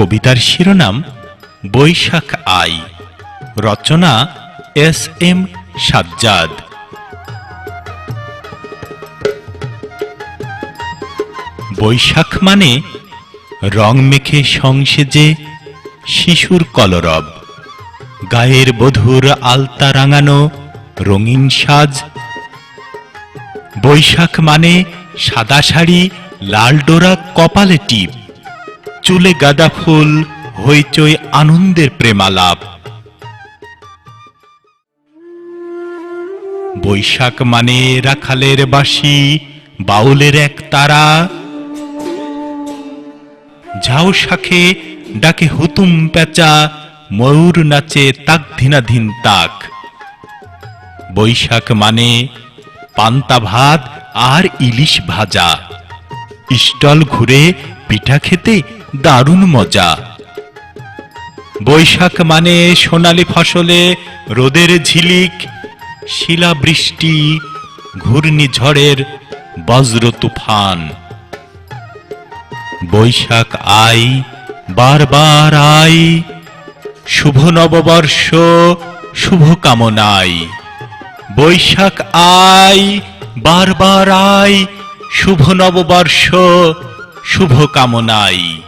কবিতার শিরোনাম বৈশাখ আই। রচনা এস এম সাজ্জাদ। বৈশাখ মানে রং মেখে সংসেজে শিশুর কলরব। গায়ের বধুর আলতা রাঙানো রঙিন সাজ। বৈশাখ মানে সাদা শাড়ি, লাল ডোরা, কপালে টিপ। চুলে গাঁদা ফুল, হইচই আনন্দের প্রেমালাপ। বৈশাখ মানে রাখালের বাসি বাউলের এক তারা। ঝাউ শাখে ডাকে হুতুম পেঁচা ময়ূর নাচে তাক ধিনাধীন তাক। বৈশাখ মানে পান্তা ভাত আর ইলিশ ভাজা। স্টল ঘুরে পিঠা খেতে দারুণ মজা। বৈশাখ মানে সোনালি ফসলে রোদের ঝিলিক, শিলাবৃষ্টি, ঘূর্ণিঝড়ের বজ্র তুফান। বৈশাখ আই, বারবার আই, শুভ নববর্ষ, শুভ কামনাই। বৈশাখ আই, বারবার আই, শুভ নববর্ষ, শুভ কামনাই।